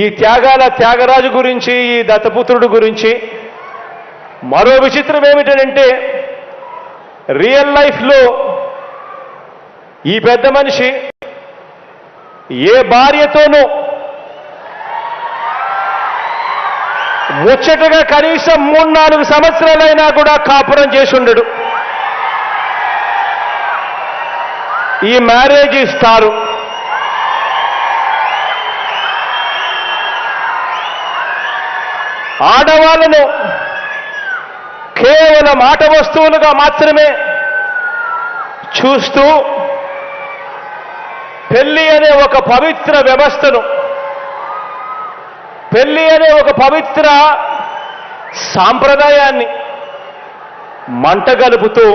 ఈ త్యాగాల త్యాగరాజు గురించి ఈ దత్తపుత్రుడు గురించి మరో విచిత్రం ఏమిటంటే రియల్ లైఫ్లో ఈ పెద్ద మనిషి ఏ భార్యతోనూ ముచ్చటగా కనీసం మూడు నాలుగు సంవత్సరాలైనా కూడా కాపురం చేసి ఉండడు. ఈ మ్యారేజ్ ఇస్తారు ఆడవాళ్ళను కేవలం ఆట వస్తువులుగా మాత్రమే చూస్తూ పెళ్ళి అనే ఒక పవిత్ర వ్యవస్థను పెళ్ళి అనే ఒక పవిత్ర సాంప్రదాయాన్ని మంటగలుపుతూ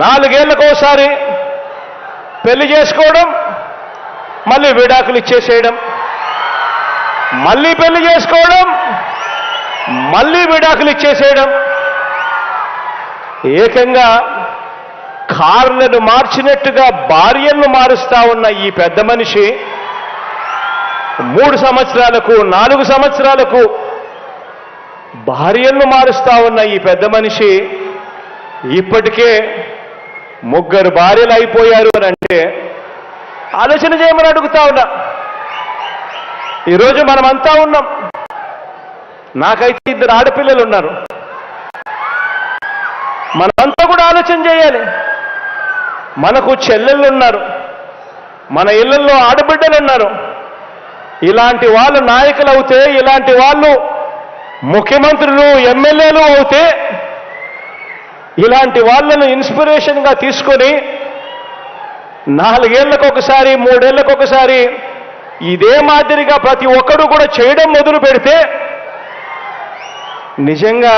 నాలుగేళ్ళకోసారి పెళ్ళి చేసుకోవడం మళ్ళీ విడాకులు ఇచ్చేసేయడం మళ్ళీ పెళ్ళి చేసుకోవడం మళ్ళీ విడాకులు ఇచ్చేసేయడం. ఏకంగా కార్లను మార్చినట్టుగా భార్యను మారుస్తా ఉన్న ఈ పెద్ద మనిషి మూడు సంవత్సరాలకు నాలుగు సంవత్సరాలకు భార్యను మారుస్తా ఉన్న ఈ పెద్ద మనిషి ఇప్పటికే ముగ్గురు భార్యలు అయిపోయారు అని అంటే ఆలోచన చేయమని అడుగుతా ఉన్నా. ఈరోజు మనమంతా ఉన్నాం. నాకైతే ఇద్దరు ఆడపిల్లలు ఉన్నారు. మనమంతా కూడా ఆలోచన చేయాలి. మనకు చెల్లెళ్ళు ఉన్నారు. మన ఇళ్ళలో ఆడబిడ్డలు ఉన్నారు. ఇలాంటి వాళ్ళు నాయకులు అవుతే ఇలాంటి వాళ్ళు ముఖ్యమంత్రులు ఎమ్మెల్యేలు అవుతే ఇలాంటి వాళ్ళను ఇన్స్పిరేషన్గా తీసుకొని నాలుగేళ్ళకు ఒకసారి మూడేళ్ళకు ఒకసారి ఇదే మాదిరిగా ప్రతి ఒక్కడు కూడా చేయడం మొదలు పెడితే నిజంగా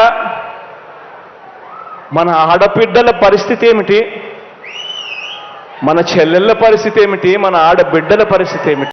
మన ఆడబిడ్డల పరిస్థితి ఏమిటి? మన చెల్లెళ్ళ పరిస్థితి ఏమిటి? మన ఆడబిడ్డల పరిస్థితి ఏమిటి?